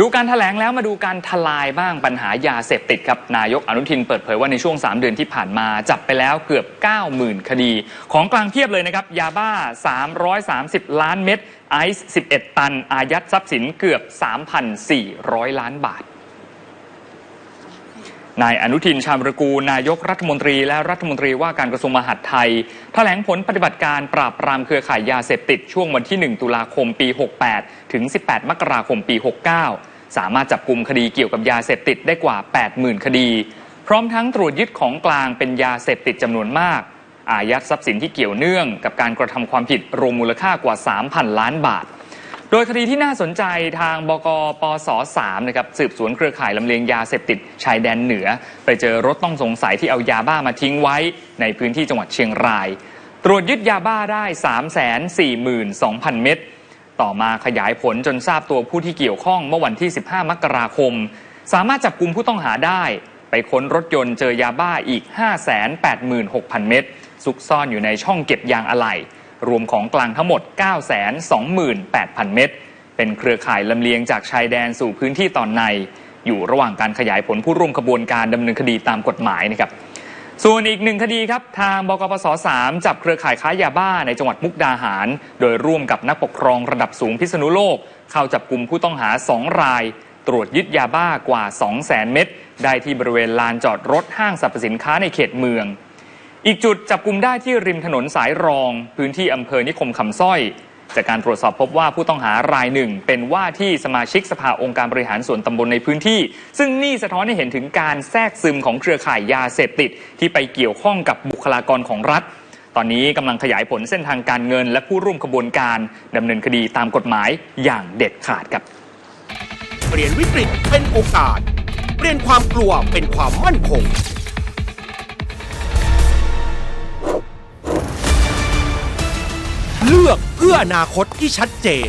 ดูการถแถลงแล้วมาดูการทลายบ้างปัญหายาเสพติดครับ นายกอนุทินเปิดเผยว่าในช่วง 3 เดือนที่ผ่านมาจับไปแล้วเกือบ 90,000 คดี ของกลางเพียบเลยนะครับ ยาบ้า 330 ล้านเม็ดไอซ์11 ตัน อายัดทรัพย์สินเกือบ 3,400 ล้านบาท นายอนุทินชาญวรกูลนายกรัฐมนตรีและรัฐมนตรีว่าการกระทรวงมหาดไทยแถลงผลปฏิบัติการปราบปรามเครือข่ายยาเสพติดช่วงวันที่ 1 ตุลาคมปี 68 ถึง 18 มกราคมปี 69 สามารถจับกลุ่มคดีเกี่ยวกับยาเสพติดได้กว่า 80,000 คดี พร้อมทั้งตรวจยึดของกลางเป็นยาเสพติดจำนวนมาก อายัดทรัพย์สินที่เกี่ยวเนื่องกับการกระทำความผิดรวมมูลค่ากว่า 3,000 ล้านบาท โดยคดีที่น่าสนใจทางบกปส3นะครับสืบสวนเครือข่ายลำเลียงยาเสพติดชายแดนเหนือ ไปเจอรถต้องสงสัยที่เอายาบ้ามาทิ้งไว้ในพื้นที่จังหวัดเชียงราย ตรวจยึดยาบ้าได้ 342,000 เม็ดต่อมาขยายผลจนทราบตัวผู้ที่เกี่ยวข้องเมื่อวันที่ 15 มกราคม สามารถจับกลุ่มผู้ต้องหาได้ ไปค้นรถยนต์เจอยาบ้าอีก 586,000 เม็ดซุกซ่อนอยู่ในช่องเก็บยางอะไหล่ รวมของกลางทั้งหมด 928,000 เม็ดเป็นเครือข่ายลำเลียงจากชายแดนสู่พื้นที่ตอนใน อยู่ระหว่างการขยายผลผู้ร่วมขบวนการดำเนินคดีตามกฎหมายนะครับส่วนอีกหนึ่งคดีครับทางบกปส3จับเครือข่ายค้ายาบ้าในจังหวัดมุกดาหาร โดยร่วมกับนักปกครองระดับสูงพิษณุโลก เข้าจับกลุ่มผู้ต้องหา 2 ราย ตรวจยึดยาบ้ากว่า 200,000 เม็ดได้ที่บริเวณลานจอดรถห้างสรรพสินค้าในเขตเมือง อีกจุดจับกลุ่มได้ที่ริมถนนสายรอง พื้นที่อำเภอนิคมคำสร้อย จากการตรวจสอบพบว่าผู้ต้องหารายหนึ่ง เป็นว่าที่สมาชิกสภาองค์การบริหารส่วนตำบลในพื้นที่ ซึ่งนี่สะท้อนให้เห็นถึงการแทรกซึมของเครือข่ายยาเสพติด ที่ไปเกี่ยวข้องกับบุคลากรของรัฐ ตอนนี้กำลังขยายผลเส้นทางการเงิน และผู้ร่วมขบวนการดำเนินคดีตามกฎหมายอย่างเด็ดขาดครับเปลี่ยนวิกฤตเป็นโอกาส เปลี่ยนความกลัวเป็นความมั่นคง พื่ออนาคตที่ชัดเจน